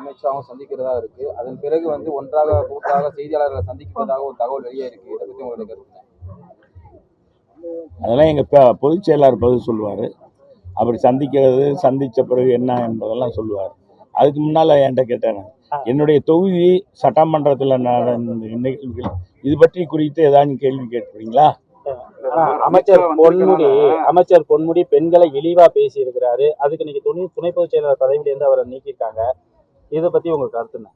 அமித்ஷாவும் சந்திக்கிறதா இருக்கு. அதன் பிறகு வந்து ஒன்றாக கூட்டாக செய்தியாளர்களை சந்திக்கிறதாக ஒரு தகவல் வெளியே இருக்கு. இதை பத்தி உங்களுடைய கருத்து என்ன? அதெல்லாம் எங்கள் ப பொதுச் செயலாளர் பதில் சொல்லுவார். அப்படி சந்திக்கிறது சந்தித்த பிறகு என்ன என்பதெல்லாம் சொல்லுவார். அதுக்கு முன்னால் என்கிட்ட கேட்டாங்க என்னுடைய தொகுதி சட்டமன்றத்தில் நடந்த நிகழ்வுகள் இது பற்றி குறித்து ஏதாச்சும் கேள்வி கேட்குறீங்களா ஆனா, அமைச்சர் பொன்முடி அமைச்சர் பொன்முடி பெண்களை இழிவா பேசி இருக்கிறாரு அதுக்கு இன்னைக்கு துணை துணை பொதுச் செயலாளர் பதவியில இருந்து அவரை நீக்கியிருக்காங்க. இதை பத்தி உங்க கருத்து என்ன?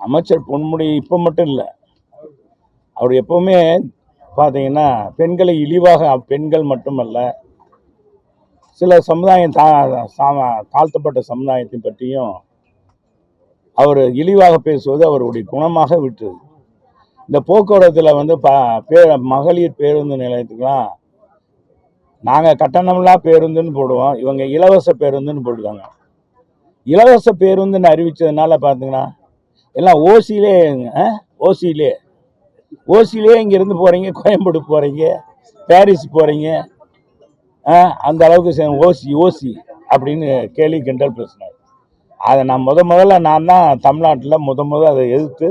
அமைச்சர் பொன்முடி இப்போ மட்டும் இல்லை. அவர் எப்பவுமே பார்த்தீங்கன்னா பெண்களை இழிவாக பெண்கள் மட்டுமல்ல சில சமுதாயம் தா தாழ்த்தப்பட்ட சமுதாயத்தை பற்றியும் அவர் இழிவாக பேசுவது அவருடைய குணமாக விட்டது. இந்த போக்குவரத்தில் வந்து ப பே மகளிர் பேருந்து நிலையத்துக்குலாம் நாங்கள் கட்டணம்லாம் பேருந்துன்னு போடுவோம். இவங்க இலவச பேருந்துன்னு போடுவாங்க இலவச பேருந்துன்னு அறிவித்ததுனால பார்த்தீங்கன்னா எல்லாம் ஓசியிலே ஓசியிலே. ஓசியிலே இங்கேருந்து போகிறீங்க கோயம்பேடு போகிறீங்க பாரிஸ் போகிறீங்க அந்த அளவுக்கு சே- ஓசி ஓசி அப்படின்னு கேலி கிண்டல் பேசினார். அதை நான் முத முதல்ல நான் தான் தமிழ்நாட்டில் முத முத அதை எதிர்த்து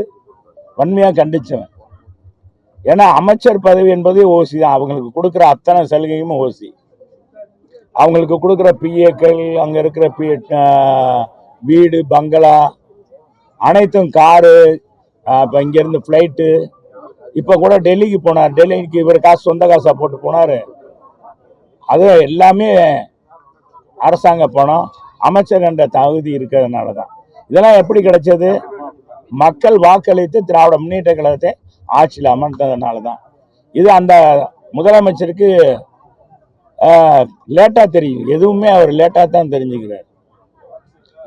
வன்மையாக கண்டிச்சேன் ஏன்னா அமைச்சர் பதவி என்பதே ஓசி தான். அவங்களுக்கு கொடுக்குற அத்தனை சலுகையும் ஓசி. அவங்களுக்கு கொடுக்குற பிஏக்கள் அங்கே இருக்கிற பி வீடு பங்களா அனைத்தும் காரு இப்போ இங்கேருந்து ஃப்ளைட்டு இப்போ கூட டெல்லிக்கு போனார். டெல்லிக்கு இவர் காசு சொந்த காசாக போட்டு போனார். அது எல்லாமே அரசாங்க பணம். அமைச்சர் என்ற தகுதி இருக்கிறதுனால தான் இதெல்லாம் எப்படி கிடைச்சது? மக்கள் வாக்களித்து திராவிட முன்னேற்ற கழகத்தை ஆட்சியில் அமர்ந்ததுனால தான் இது அந்த முதலமைச்சருக்கு லேட்டாக தெரியும். எதுவுமே அவர் லேட்டாக தான் தெரிஞ்சுக்கிறார்.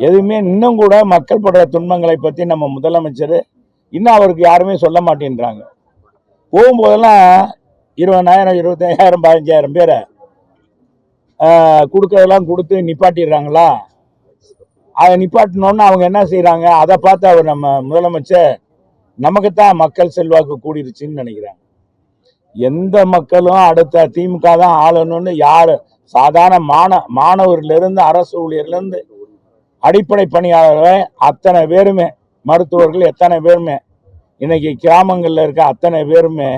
எதுவுமே இன்னும் கூட மக்கள் படுற துன்பங்களை பற்றி நம்ம முதலமைச்சர் இன்னும் அவருக்கு யாருமே சொல்ல மாட்டேன்றாங்க. போகும்போதெல்லாம் இருபதாயிரம் இருபத்தையாயிரம் பதினஞ்சாயிரம் பேரை கொடுக்கறதெல்லாம் கொடுத்து நிப்பாட்டிடுறாங்களா? அதை நிப்பாட்டினோன்னு அவங்க என்ன செய்கிறாங்க அதை பார்த்து அவர் நம்ம முதலமைச்சர் நமக்குத்தான் மக்கள் செல்வாக்கு கூடிருச்சுன்னு நினைக்கிறாங்க. எந்த மக்களும் அடுத்த திமுக தான் ஆளணும்னு யார் சாதாரண மாண மாணவர்லேருந்து அரசு ஊழியர்லேருந்து அடிப்படை பணியாளர்கள் அத்தனை பேருமே மருத்துவர்கள் எத்தனை பேருமே இன்னைக்கு கிராமங்களில் இருக்க அத்தனை பேருமே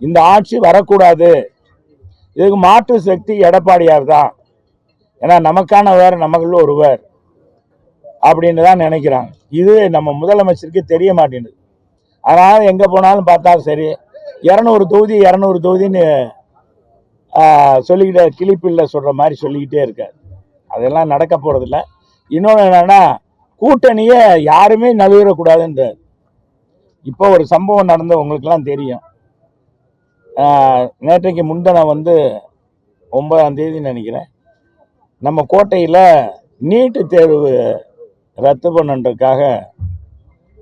இந்த ஆட்சி வரக்கூடாது. இதுக்கு மாற்று சக்தி எடப்பாடியார் தான் ஏன்னா நமக்கானவர் நமக்குள்ள ஒருவர் அப்படின்னு தான் நினைக்கிறாங்க. இது நம்ம முதலமைச்சருக்கு தெரிய மாட்டேங்குது. அதனால் எங்கே போனாலும் பார்த்தா சரி இரநூறு தொகுதி இரநூறு தொகுதின்னு சொல்லிக்கிட்டே கிளிப்பில்ல சொல்கிற மாதிரி சொல்லிக்கிட்டே இருக்கார். அதெல்லாம் நடக்க போகிறதில்ல இன்னொன்று என்னன்னா கூட்டணியை யாருமே நழுவிடக்கூடாதுன்றார் இப்போ ஒரு சம்பவம் நடந்த உங்களுக்கெல்லாம் தெரியும். நேற்றைக்கு முன்தினம் வந்து ஒன்பதாம் தேதி நினைக்கிறேன். நம்ம கோட்டையில் நீட்டு தேர்வு ரத்து பண்ணுன்றதுக்காக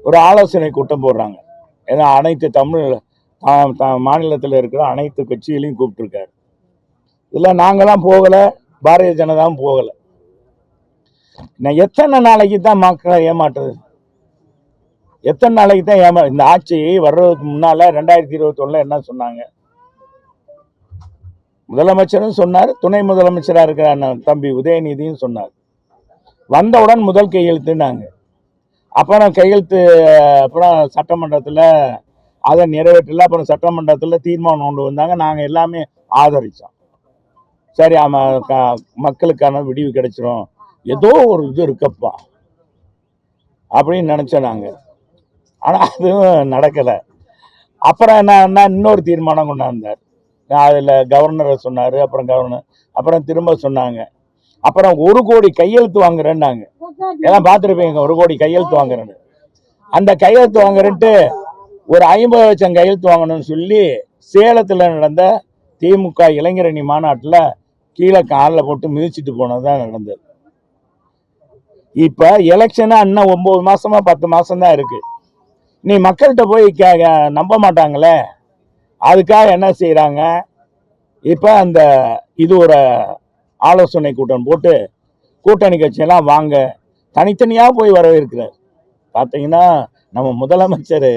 ஒரு ஆலோசனை கூட்டம் போடுறாங்க. ஏன்னா அனைத்து தமிழ் மாநிலத்தில் இருக்கிற அனைத்து கட்சிகளையும் கூப்பிட்டுருக்காரு. இதில் நாங்களாம் போகலை பாரதிய ஜனதாவும் போகலை. நான் எத்தனை நாளைக்கு தான் மக்களை ஏமாற்றுறது எத்தனை நாளைக்கு தான் ஏமா இந்த ஆட்சி வர்றதுக்கு முன்னால் ரெண்டாயிரத்தி இருபத்தொன்னில் என்ன சொன்னாங்க? முதலமைச்சரும் சொன்னார் துணை முதலமைச்சராக இருக்கிற அண்ணன் தம்பி உதயநிதியும் சொன்னார். வந்தவுடன் முதல் கையெழுத்துனாங்க. அப்புறம் கையெழுத்து அப்புறம் சட்டமன்றத்தில் அதை நிறைவேற்றல அப்புறம் சட்டமன்றத்தில் தீர்மானம் கொண்டு வந்தாங்க. நாங்கள் எல்லாமே ஆதரித்தோம் சரி ஆமாம் க மக்களுக்கான விடிவு கிடைச்சிரும். ஏதோ ஒரு இது இருக்கப்பா. அப்படின்னு நினச்சோம் நாங்கள் ஆனால் அதுவும் நடக்கலை. அப்புறம் என்னன்னா இன்னொரு தீர்மானம் கொண்டாந்தார் அதில் கவர்னரை சொன்னார் அப்புறம் கவர்னர் அப்புறம் திரும்ப சொன்னாங்க. அப்புறம் ஒரு கோடி கையெழுத்து வாங்குறேன்னாங்க எல்லாம் பார்த்துருப்பீங்க ஒரு கோடி கையெழுத்து வாங்குறேன்னு. அந்த கையெழுத்து வாங்குறேன்ட்டு ஒரு ஐம்பது லட்சம் கையெழுத்து வாங்கணும்னு சொல்லி சேலத்தில் நடந்த திமுக இளைஞரணி மாநாட்டில் கீழே காலில் போட்டு மிதிச்சிட்டு போனது தான் நடந்தது. இப்போ எலெக்ஷனாக இன்னும் ஒம்பது மாதமாக பத்து மாதம்தான் தான் நீ மக்கள்கிட்ட போய் கே நம்ப மாட்டாங்களே? அதுக்காக என்ன செய்கிறாங்க இப்போ அந்த இது ஒரு ஆலோசனை கூட்டம் போட்டு கூட்டணி கட்சியெல்லாம் வாங்க தனித்தனியாக போய் வரவேற்கிறார். பார்த்தீங்கன்னா நம்ம முதலமைச்சர்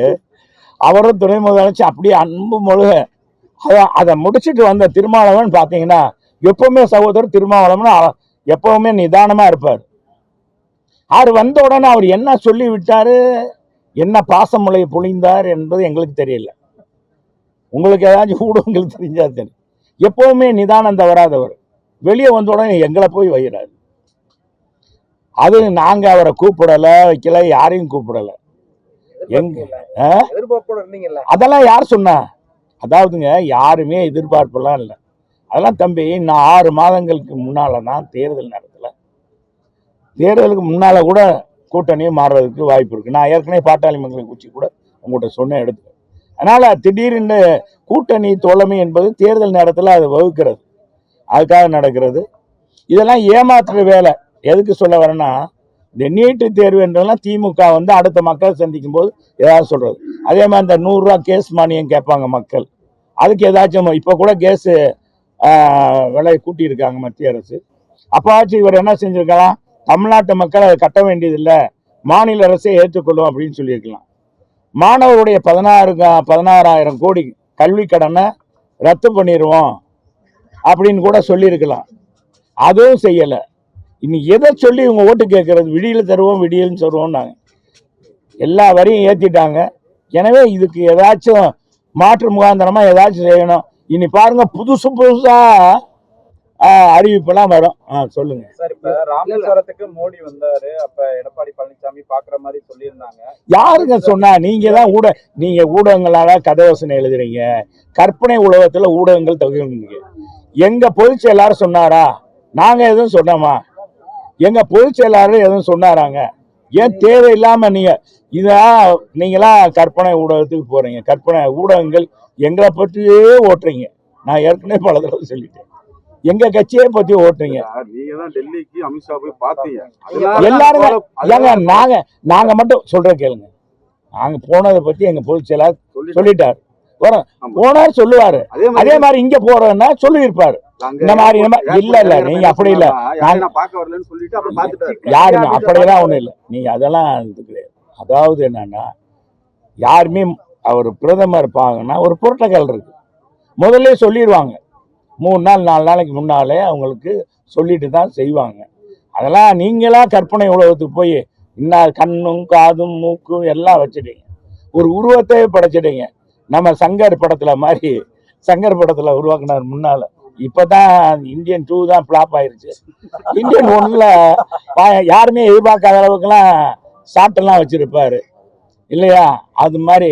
அவரும் துணை முதலமைச்சர் அப்படியே அன்பு முழுக அதை அதை முடிச்சுட்டு வந்த திருமாவளவன் பார்த்தீங்கன்னா எப்பவுமே சகோதரர் திருமாவளவன் எப்போவுமே எப்பவுமே நிதானமாக இருப்பார். அவர் வந்த உடனே அவர் என்ன சொல்லி விட்டாரு? என்ன பாசமுலை பொழிந்தார் என்பது எங்களுக்கு தெரியல. உங்களுக்கு ஏதாச்சும் ஊடகங்கள் தெரிஞ்சா தெரியும். எப்பவுமே நிதானம் தவறாதவர் வெளியே வந்த உடனே எங்களை போய் வைகிறாரு அது நாங்க அவரை கூப்பிடல வைக்கல யாரையும் கூப்பிடல. எங்க அதெல்லாம் யார் சொன்னா? அதாவதுங்க யாருமே எதிர்பார்ப்பெல்லாம் இல்லை. அதெல்லாம் தம்பி நான் ஆறு மாதங்களுக்கு முன்னால தான் தேர்தல் நடத்தல தேர்தலுக்கு முன்னால் கூட கூட்டணியும் மாறுறதுக்கு வாய்ப்பு இருக்குது நான் ஏற்கனவே பாட்டாளி மக்களின் குச்சி கூட உங்கள்கிட்ட சொன்ன எடுத்து அதனால் திடீர்னு கூட்டணி தோழமை என்பது தேர்தல் நேரத்தில் அது வகுக்கிறது அதுக்காக நடக்கிறது. இதெல்லாம் ஏமாத்துற வேலை. எதுக்கு சொல்ல வரேன்னா இந்த நீட்டு தேர்வு என்றெல்லாம் திமுக வந்து அடுத்த மக்களை சந்திக்கும் போது ஏதாவது சொல்கிறது அதே மாதிரி இந்த நூறுரூவா கேஸ் மானியம் கேட்பாங்க மக்கள். அதுக்கு ஏதாச்சும் இப்போ கூட கேஸு விலையை கூட்டியிருக்காங்க மத்திய அரசு. அப்போவாச்சும் இவர் என்ன செஞ்சுருக்கலாம்? தமிழ்நாட்டு மக்கள் அதை கட்ட வேண்டியதில்லை. மாநில அரசே ஏற்றுக்கொள்ளும் அப்படின்னு சொல்லியிருக்கலாம். மாணவருடைய பதினாறு பதினாறாயிரம் கோடி கல்வி கடனை ரத்து பண்ணிடுவோம் அப்படின்னு கூட சொல்லியிருக்கலாம். அதுவும் செய்யலை. இனி எதை சொல்லி இவங்க ஓட்டு கேட்கறது? விடியில் தருவோம் விடியல்னு சொல்லுவோம்னாங்க. எல்லா வரியும் ஏற்றிட்டாங்க எனவே இதுக்கு ஏதாச்சும் மாற்று முகாந்திரமாக ஏதாச்சும் செய்யணும். இனி பாருங்க புதுசு புதுசாக அறிவிப்பெல்லாம் வரும். ஆ சொல்லுங்க. சார் இப்ப ராமேஸ்வரத்துக்கு மோடி வந்தாரு. அப்ப எடப்பாடி பழனிசாமி பாக்குற மாதிரி சொல்லியிருந்தாங்க. யாருங்க சொன்னா நீங்க தான் ஊட நீங்க ஊடகங்களால கதை யோசனை எழுதுறீங்க. கற்பனை உலகத்துல ஊடகங்கள் தகுந்தீங்க எங்க பொதுச் செயலாளர் சொன்னாரா? நாங்க எதுவும் சொன்னோமா? எங்க பொதுச் செயலாளர் எதுவும் சொன்னாராங்க? ஏன் தேவையில்லாம நீங்க இதா நீங்களா கற்பனை ஊடகத்துக்கு போறீங்க. கற்பனை ஊடகங்கள் எங்களை பற்றியே ஓட்டுறீங்க. நான் ஏற்கனவே பல தடவை சொல்லிட்டேன். எங்க கட்சியை பத்தி ஓட்டுறீங்க? நீங்க தான் டெல்லிக்கு அமித்ஷா போய் பாத்தீங்க எல்லாருமே ஏங்க நாங்க நாங்க மட்டும் சொல்ற கேளுங்க. நாங்க போனதை பத்தி எங்க பொதுச் செயலாளர் சொல்லிட்டாரு. வரோம். போனார் சொல்லுவாரு. அதே மாதிரி இங்க போறோம்னா சொல்லியிருப்பாரு. அங்க இந்த மாதிரி இல்ல இல்ல நீங்க அப்படி இல்ல. யாரையும் நான் பார்க்க வரலன்னு சொல்லிட்டு அப்புறம் பார்த்துட்டாரு. யாருமே அப்படியெல்லாம் ஒண்ணும் இல்லை. நீங்க அதெல்லாம் கிடையாது. அதாவது என்னன்னா யாருமே அவர் பிரதமர் இருப்பாங்கன்னா ஒரு புரோட்டோகால் இருக்கு. முதல்ல சொல்லிடுவாங்க மூணு நாள் நாலு நாளைக்கு முன்னாலே அவங்களுக்கு சொல்லிட்டு தான் செய்வாங்க. அதெல்லாம் நீங்களா கற்பனை உலகத்துக்கு போய் இன்னார் கண்ணும் காதும் மூக்கும் எல்லாம் வச்சுட்டீங்க. ஒரு உருவத்தை படைச்சிட்டீங்க. நம்ம சங்கர் படத்துல மாதிரி சங்கர் படத்துல உருவாக்குனார் முன்னால. இப்பதான் இந்தியன் டூ தான் ஃப்ளாப் ஆயிருச்சு. இந்தியன் ஒன்ல யாருமே எதிர்பார்க்காத அளவுக்குலாம் சாட்டெல்லாம் வச்சிருப்பாரு. இல்லையா? அது மாதிரி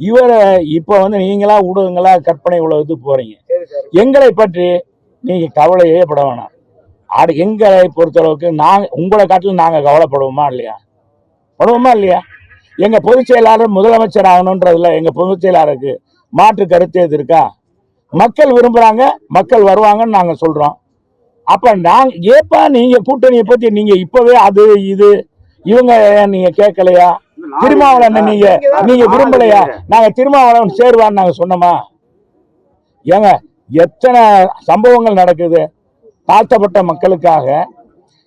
இவரை இப்போ வந்து நீங்களா ஊடகங்களா கற்பனை உலகத்துக்கு போறீங்க. எங்களை பற்றி நீங்க கவலையே பட வேணாம். ஆடு எங்களை பொறுத்தளவுக்கு நாங்க உங்களை காட்டிலும் நாங்க கவலைப்படுவோமா இல்லையா? படுவோமா இல்லையா? எங்க பொதுச் செயலாளர் முதலமைச்சர் ஆகணுன்றதுல எங்க பொதுச் செயலாளருக்கு மாற்று கருத்து எது இருக்கா? மக்கள் விரும்புறாங்க மக்கள் வருவாங்கன்னு நாங்க சொல்றோம். அப்ப நாங்க ஏப்பா நீங்க கூட்டணியை பத்தி நீங்க இப்பவே அது இது இவங்க நீங்க கேட்கலையா? திருமாவளவன் நீங்க நீங்க விரும்பலையா? நாங்க திருமாவளவன் சேருவான்னு நாங்க சொன்னோமா? ஏங்க எத்தனை சம்பவங்கள் நடக்குது? தாழ்த்தப்பட்ட மக்களுக்காக.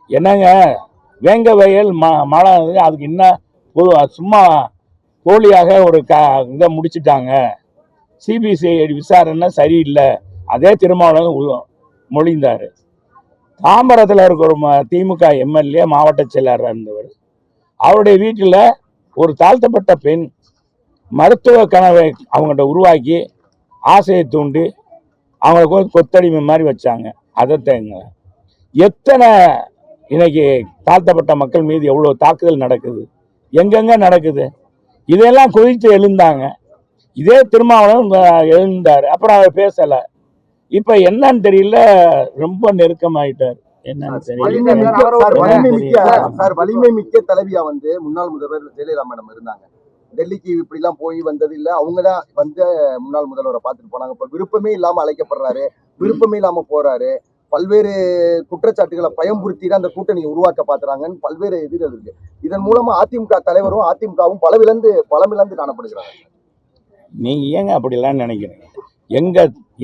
என்னங்க? வேங்க வயல் ம மழை அதுக்கு என்ன பொது சும்மா போலியாக ஒரு க இதை முடிச்சிட்டாங்க. சிபிசிஐடி விசாரணை சரியில்லை. அதே திருமாவளவன் மொழிந்தார். தாம்பரத்தில் இருக்கிற ம- திமுக எம்எல்ஏ மாவட்ட செயலாளராக இருந்தவர். அவருடைய வீட்டில் ஒரு தாழ்த்தப்பட்ட பெண் மருத்துவ கனவை அவங்கள்ட்ட உருவாக்கி ஆசையை தூண்டி அவங்களுக்கு ஒரு கொத்தடிமை மாதிரி வச்சாங்க. அதை தேங்க எத்தனை இன்னைக்கு தாழ்த்தப்பட்ட மக்கள் மீது எவ்வளோ தாக்குதல் நடக்குது? எங்கெங்க நடக்குது? இதெல்லாம் கொதித்து எழுந்தாங்க. இதே திருமாவளவன் எழுந்தார். அப்புறம் அவர் பேசலை. இப்போ என்னன்னு தெரியல. ரொம்ப நெருக்கமாயிட்டார். என்னன்னு தெரியல. வலிமை மிக்க தலைவியா வந்து முன்னாள் முதல்வர் ஜெயலலிதா மேடம் இருந்தாங்க. டெல்லிக்கு இப்படி எல்லாம் போய் வந்தது இல்ல அவங்க தான் வந்து முன்னாள் முதல்வரை பார்த்துட்டு போனாங்க. இப்ப விருப்பமே இல்லாம அழைக்கப்படுறாரு. விருப்பமே இல்லாம போறாரு. பல்வேறு குற்றச்சாட்டுகளை பயம்புறுத்தி தான் அந்த கூட்டணியை உருவாக்க பாத்துறாங்கன்னு பல்வேறு எதிர்கள் இருக்கு. இதன் மூலமா அதிமுக தலைவரும் அதிமுகவும் பலவிழந்து பலமிழந்து காணப்படுகிறாங்க. நீங்க ஏங்க அப்படிலாம் நினைக்கிறீங்க? எங்க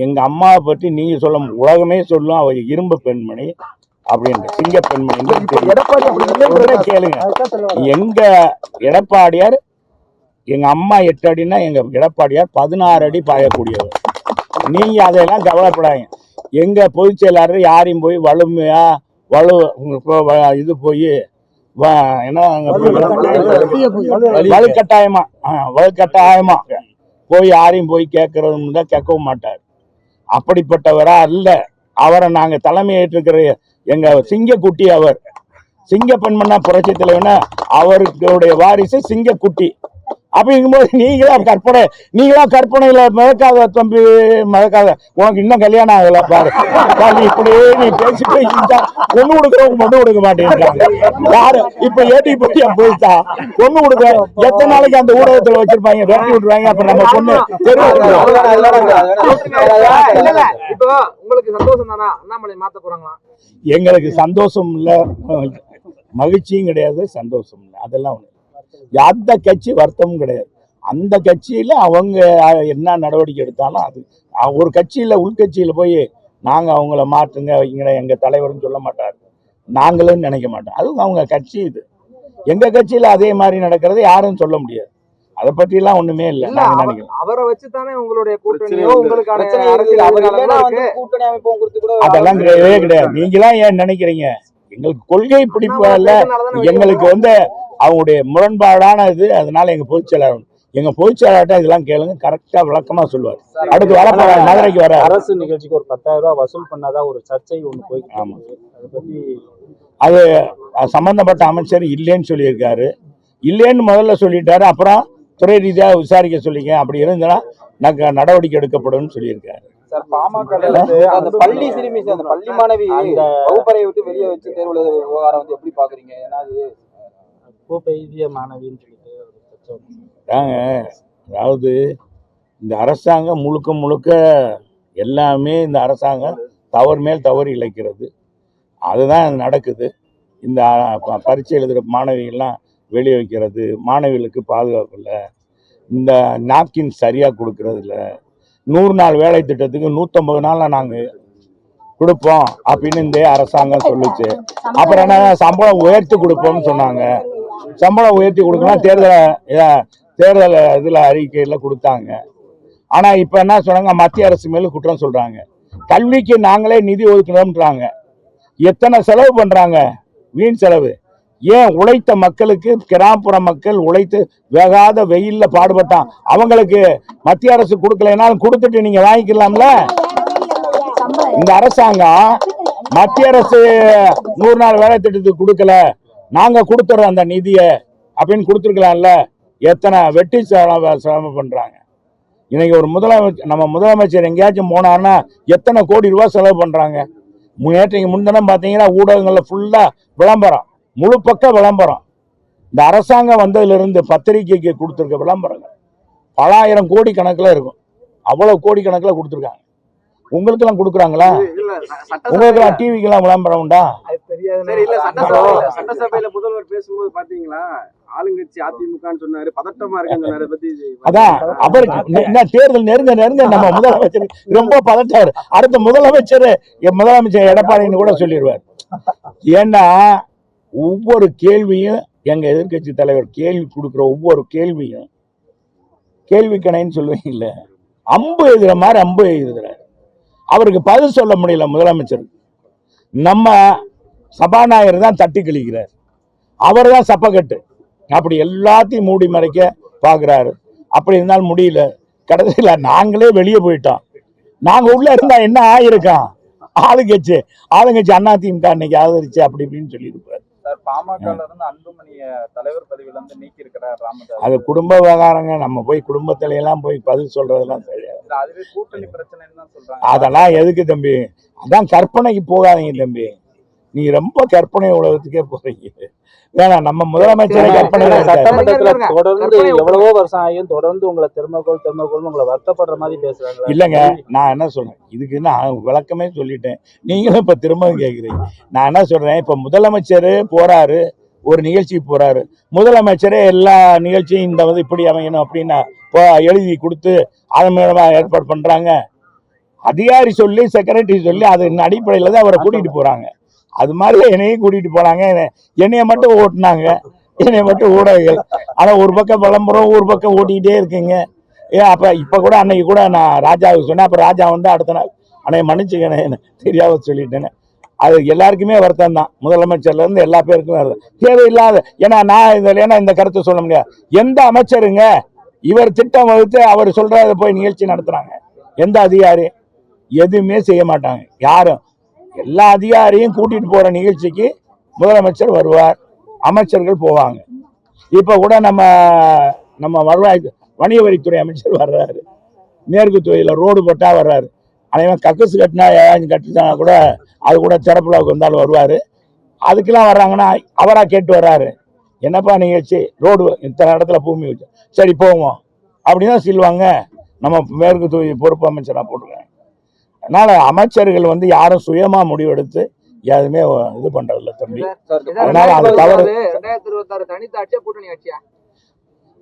எங்க அம்மாவை பற்றி நீங்க சொல்ல உலகமே சொல்லும் அவ இரும்பு பெண்மணி அப்படின்ற சிங்க பெண்மணி கேளுங்க. எங்க எடப்பாடியார் எங்க அம்மா எட்டு அடின்னா எங்க எடப்பாடியார் பதினாறு அடி பாயக்கூடியவர். நீங்க அதையெல்லாம் கவலைப்படாதீங்க. எங்க பொதுச் செயலாளர் யாரையும் போய் வலுமையா வலு இது போய் என்ன வலுக்கட்டாயமா வலுக்கட்டாயமா போய் யாரையும் போய் கேட்கறதும் தான் கேட்கவும் மாட்டார். அப்படிப்பட்டவரா அல்ல. அவரை நாங்க தலைமை ஏற்றுக்கிற எங்க சிங்கக்குட்டி அவர். சிங்க பெண்மண்ணா புரட்சி தலைவனா அவருடைய வாரிசு சிங்கக்குட்டி. அப்படிங்கும்போது நீங்களா கற்பனை நீங்களா கற்பனையில மிதக்காத தம்பி மிதக்காத உனக்கு இன்னும் கல்யாணம் ஆகல பாரு. பாரு, நீ இப்படியே நீ பேசி பேசிட்டா பொண்ணு கொடுக்குறவங்க பொண்ணு கொடுக்க மாட்டேங்கிறாங்க. யாரு இப்ப ஏடி பட்டியா போயிட்டா பொண்ணு கொடுக்க எத்தனை நாளைக்கு அந்த ஊடகத்துல வச்சிருப்பாங்க? வெட்டி விட்டுருவாங்க. அப்ப நம்ம பொண்ணு உங்களுக்கு சந்தோஷம் தானா? அண்ணாமலை மாத்த போறாங்களா? எங்களுக்கு சந்தோஷம் இல்ல. மகிழ்ச்சியும் கிடையாது சந்தோஷம் இல்லை. அதெல்லாம் ஒண்ணு எந்த கட்சி வருத்தமும் கிடையாது. அந்த கட்சியில அவங்க என்ன நடவடிக்கை எடுத்தாலும் அது ஒரு கட்சியில உள்கட்சியில போய் நாங்க அவங்கள மாற்றுங்க வைங்க எங்க தலைவர்னு சொல்ல மாட்டார் நாங்களும் நினைக்க மாட்டோம். அதுவும் அவங்க கட்சி இது. எங்க கட்சியில அதே மாதிரி நடக்கிறது யாரும் சொல்ல முடியாது. அதை பற்றி எல்லாம் ஒண்ணுமே இல்லை. அவரை வச்சு தானே உங்களுடைய கூட்டணியோ. உங்களுக்கான. கூட்டணி அமைப்போம் குறித்து கூட அதெல்லாம் கிடையவே கிடையாது. நீங்களாம் ஏன் நினைக்கிறீங்க? எங்களுக்கு கொள்கை பிடிப்பு எங்களுக்கு வந்து அவங்களுடைய முரண்பாடான இது அதனால எங்க பொதுச் செயலாளர் எங்க பொதுச் செயலாளர்கிட்ட இதெல்லாம் கேளுங்க கரெக்டா விளக்கமா சொல்லுவார். அடுத்து வரப்ப மதுரைக்கு வர அரசு நிகழ்ச்சிக்கு ஒரு பத்தாயிரம் ரூபாய் வசூல் பண்ணாதா ஒரு சர்ச்சை ஒண்ணு போயிட்டு ஆமா. இருக்கு. அதை சம்பந்தப்பட்ட அமைச்சர் இல்லைன்னு சொல்லியிருக்காரு. இல்லைன்னு முதல்ல சொல்லிட்டாரு அப்புறம் துறை ரீதியா விசாரிக்க சொல்லிங்க அப்படி இருந்ததுன்னா நாங்க நடவடிக்கை எடுக்கப்படும் சொல்லியிருக்காரு. சார் பாமக அந்த பள்ளி சிறுமி அந்த பள்ளி மாணவி வகுப்பறையை விட்டு வெளியே வச்சு தேர்வு விவகாரம் வந்து எப்படி பாக்குறீங்க? ஏன்னா அது பூ பெய்திய மாணவின்னு சொல்லிட்டு தாங்க அதாவது இந்த அரசாங்கம் முழுக்க முழுக்க எல்லாமே இந்த அரசாங்கம் தவறு மேல் தவறு இழைக்கிறது. அதுதான் நடக்குது. இந்த பரீட்சை எழுதுகிற மாணவிகள்லாம் வெளியே வைக்கிறது. மாணவிகளுக்கு பாதுகாப்பு இல்லை. இந்த நாப்கின் சரியாக கொடுக்கறது இல்லை. நூறு நாள் வேலை திட்டத்துக்கு நூற்றம்பது நாளில் நாங்கள் கொடுப்போம் அப்படின்னு இந்த அரசாங்கம் சொல்லுச்சு. அப்புறம் என்ன சம்பளம் உயர்த்தி கொடுப்போம்னு சொன்னாங்க. சம்பளம் உயர்த்தி கொடுக்கணும் தேர்தல் தேர்தல் இதில் அறிக்கையில் கொடுத்தாங்க. ஆனால் இப்போ என்ன சொன்னாங்க மத்திய அரசு மேலும் குற்றம் சொல்கிறாங்க கல்விக்கு நாங்களே நிதி ஒதுக்கணும்ன்றாங்க. எத்தனை செலவு பண்ணுறாங்க வீண் செலவு. ஏன் உழைத்த மக்களுக்கு கிராமப்புற மக்கள் உழைத்து வேகாத வெயில்ல பாடுபட்டான். அவங்களுக்கு மத்திய அரசு கொடுக்கலைனாலும் கொடுத்துட்டு நீங்கள் வாங்கிக்கலாம்ல? இந்த அரசாங்கம் மத்திய அரசு நூறு நாள் வேலை திட்டத்துக்கு கொடுக்கல. நாங்க கொடுத்துறோம் அந்த நிதியை அப்படின்னு கொடுத்துருக்கலாம்ல. எத்தனை வெட்டி செலவு செலவு பண்றாங்க. இன்னைக்கு ஒரு முதலமைச்சர் நம்ம முதலமைச்சர் எங்கேயாச்சும் போனாருன்னா எத்தனை கோடி ரூபாய் செலவு பண்றாங்க. நேற்றைக்கு முன்தினம் பார்த்தீங்கன்னா ஊடகங்கள்ல ஃபுல்லா விளம்பரம் முழு பக்க விளம்பரம். இந்த அரசாங்கம் வந்ததுல இருந்து பத்திரிகைக்கு கொடுத்துருக்க விளம்பரங்கள். பலாயிரம் கோடி கணக்குல இருக்கும். அவ்வளவு கோடி கணக்குல கொடுத்துருக்காங்க. உங்களுக்கெல்லாம் கொடுக்குறாங்களா? உங்களுக்கெல்லாம் டிவிக்கெல்லாம் விளம்பரம் உண்டா? சரி இல்ல சட்டசபையில சட்டசபையில முதல்வர் பேசும்போது பாத்தீங்களா? ஆளுங்கட்சி அதிமுகன்னு சொன்னாரு பதட்டமா இருக்குன்னு சொன்னாரு அதை பத்தி அதான் என்ன தேர்தல் நெருங்க நெருங்க நம்ம முதலமைச்சர் ரொம்ப பதட்டாரு. அடுத்த முதலமைச்சர் முதலமைச்சர் எடப்பாடின்னு கூட சொல்லிடுவார். ஏன்னா ஒவ்வொரு கேள்வியும் எங்க எதிர்க்கட்சி தலைவர் கேள்வி கொடுக்குற ஒவ்வொரு கேள்வியும் கேள்வி கணைன்னு சொல்லுவீங்கல்ல அம்பு எழுதுற மாதிரி அம்பு எழுதுறாரு. அவருக்கு பதில் சொல்ல முடியல முதலமைச்சர் நம்ம சபாநாயகர் தான் தட்டி கழிக்கிறார். அவர் தான் சப்பக்கட்டு. அப்படி எல்லாத்தையும் மூடி மறைக்க பார்க்குறாரு. அப்படி இருந்தாலும் முடியல. கடைசியில் நாங்களே வெளியே போயிட்டோம். நாங்க உள்ள இருந்தா என்ன ஆயிருக்கோம்? ஆளுங்கட்சி ஆளுங்கட்சி அண்ணா திமுக அன்னைக்கு ஆதரிச்சு அப்படி இப்படின்னு சொல்லியிருப்பாரு. அது குடும்ப விவகாரங்க. நம்ம போய் குடும்பத்துல எல்லாம் போய் பதில் சொல்றதெல்லாம் அதெல்லாம் எதுக்கு தம்பி? அதான் கற்பனைக்கு போகாதீங்க தம்பி. நீங்க ரொம்ப கற்பனை உலகத்துக்கே போறீங்க. வேணாம் நம்ம முதலமைச்சரை கற்பனை சட்டமன்றத்துல. தொடர்ந்து எவ்வளவோ வருஷம் ஆகியும் தொடர்ந்து உங்களை திருமக்கோள் திருமக்கோள் உங்களை வருத்தப்படுற மாதிரி பேசுறாங்க இல்லைங்க நான் என்ன சொல்றேன்? இதுக்கு நான் விளக்கமே சொல்லிட்டேன். நீங்களும் இப்ப திரும்பவும் கேக்குறீங்க. நான் என்ன சொல்றேன்? இப்ப முதலமைச்சர் போறாரு ஒரு நிகழ்ச்சிக்கு போறாரு. முதலமைச்சரே எல்லா நிகழ்ச்சியும் இந்த வந்து இப்படி அமையணும் அப்படின்னு எழுதி கொடுத்து அதன் மூலமா ஏற்பாடு பண்றாங்க. அதிகாரி சொல்லி செக்ரட்டரி சொல்லி அதன் அடிப்படையில் தான் அவரை கூட்டிட்டு போறாங்க. அது மாதிரி என்னையும் கூட்டிகிட்டு போனாங்க. என்னை- என்னைய மட்டும் ஓட்டினாங்க. என்னைய மட்டும் ஊடகங்கள். ஆனால் ஒரு பக்கம் விளம்பரம் ஒரு பக்கம் ஓட்டிக்கிட்டே இருக்கீங்க. ஏன் அப்போ இப்போ கூட அன்னைக்கு கூட நான் ராஜாவுக்கு சொன்னேன். அப்போ ராஜா வந்து அடுத்த நாள் அன்னைய மன்னிச்சுக்கணே தெரியாம சொல்லிட்டேன்னு. அது எல்லாருக்குமே வருத்தம் தான். முதலமைச்சர்லேருந்து எல்லா பேருக்குமே வருத்தம். தேவையில்லாத ஏன்னா நான் இதில் ஏன்னா இந்த கருத்தை சொல்ல முடியாது. எந்த அமைச்சருங்க இவர் திட்டம் வகுத்து அவர் சொல்கிறத போய் நிகழ்ச்சி நடத்துகிறாங்க எந்த அதிகாரி? எதுவுமே செய்ய மாட்டாங்க. யாரும். எல்லா அதிகாரியும் கூட்டிட்டு போற நிகழ்ச்சிக்கு முதலமைச்சர் வருவார். அமைச்சர்கள் போவாங்க. இப்போ கூட நம்ம நம்ம வருவாய் வணிக வரித்துறை அமைச்சர் வர்றாரு. மேற்கு தொழில ரோடு போட்டா வர்றாரு. அனைவன் கக்கசு கட்டினா ஏதாச்சும் கட்டினா கூட அது கூட திறப்புலாவுக்கு வந்தாலும் வருவார். அதுக்கெல்லாம் வர்றாங்கன்னா அவராக கேட்டு வர்றாரு. என்னப்பா நிகழ்ச்சி? ரோடு இத்தனை இடத்துல பூமி வச்சு சரி போவோம். அப்படின்னு தான் சொல்லுவாங்க. நம்ம மேற்கு தொகுதி பொறுப்பு அமைச்சராக போட்டுருக்காங்க. அதனால அமைச்சர்கள் வந்து யாரும் சுயமா முடிவெடுத்து எதுவுமே இது பண்றதில்ல தம்பி. அதனால அது தவறு.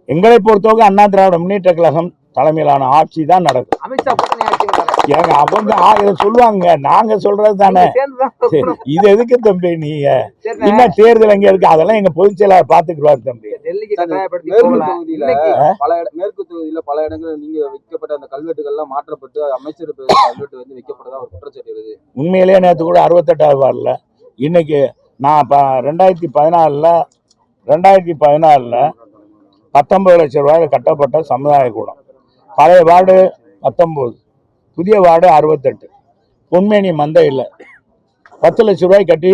எங்களை பொறுத்தவரை அண்ணா திராவிட முன்னேற்ற கழகம் தலைமையிலான ஆட்சி தான் நடக்கும். ஏங்க அவங்க ஆயிரம் சொல்லுவாங்க. நாங்க சொல்றது தானே? இது எதுக்கு தம்பி நீங்க. இன்னும் தேர்தல் எங்க இருக்கு? அதெல்லாம் எங்க பொதுச் செயலாளர் பாத்துக்குவார் தம்பி. டெல்லிக்கு கட்டாயப்படுத்தி பல இட- மேற்கு தொகுதியில பல இடங்களில் நீங்க வைக்கப்பட்ட அந்த கல்வெட்டுகள் எல்லாம் மாற்றப்பட்டு அமைச்சர் கல்வெட்டு வந்து வைக்கப்பட்டதா ஒரு குற்றச்சாட்டு வருது உண்மையிலேயே நேற்று கூட அறுபத்தெட்டாவது வாரில் இன்னைக்கு நான் இப்போ ரெண்டாயிரத்தி பதினாலில் ரெண்டாயிரத்தி பதினாலில் பத்தொன்பது லட்சம் ரூபாயில் கட்டப்பட்ட சமுதாய கூடம். பழைய வார்டு பத்தொம்போது புதிய வார்டு அறுபத்தெட்டு பொன்மேனி மந்தை இல்லை பத்து லட்ச ரூபாய் கட்டி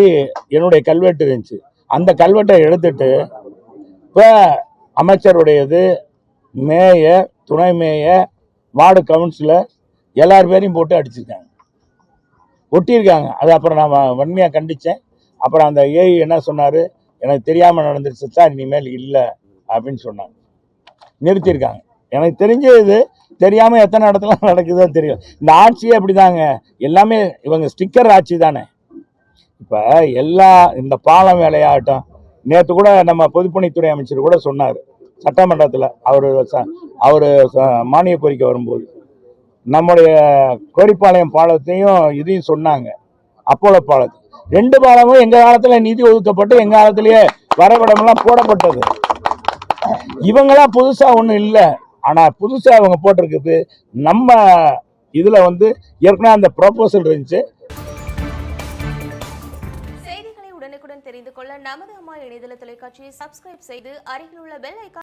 என்னுடைய கல்வெட்டு இருந்துச்சு. அந்த கல்வெட்டை எடுத்துட்டு இப்போ அமைச்சருடையது மேயர் துணை மேயர் வார்டு கவுன்சிலர் எல்லார் பேரையும் போட்டு அடிச்சிருக்காங்க. ஒட்டியிருக்காங்க. அது அப்புறம் நான் வன்மையாக கண்டித்தேன் அப்புறம் அந்த ஏஐ என்ன சொன்னார்? எனக்கு தெரியாமல் நடந்துருச்சு சார் இனிமேல் இல்லை அப்படின்னு சொன்னாங்க. நிறுத்தியிருக்காங்க. எனக்கு தெரிஞ்சது தெரியாமல் எத்தனை இடத்துல நடக்குதோ தெரியும் இந்த ஆட்சியே அப்படிதாங்க. எல்லாமே இவங்க ஸ்டிக்கர் ஆட்சி தானே. இப்போ எல்லா இந்த பாலம் வேலையாகட்டும் நேற்று கூட நம்ம பொதுப்பணித்துறை அமைச்சர் கூட சொன்னார். சட்டமன்றத்தில் அவர் அவர் மானிய கோரிக்கை வரும்போது. நம்முடைய கோரிப்பாளையம் பாலத்தையும் இதையும் சொன்னாங்க. அப்போலோ பாலத்தை. ரெண்டு பாலமும் எங்கள் காலத்தில் நிதி ஒதுக்கப்பட்டு எங்கள் காலத்திலேயே வரைபடமெல்லாம் போடப்பட்டது. இவங்களாம் புதுசாக ஒன்றும் இல்லை. ஆனால் புதுசாக அவங்க போட்டிருக்குது. நம்ம இதில் வந்து ஏற்கனவே அந்த ப்ரொபோசல் இருந்துச்சு. கொள்ள நமது அம்மா இணையதள தொலைக்காட்சியை சப்ஸ்கிரைப் செய்து அருகில் உள்ள பெல் ஐக்கான்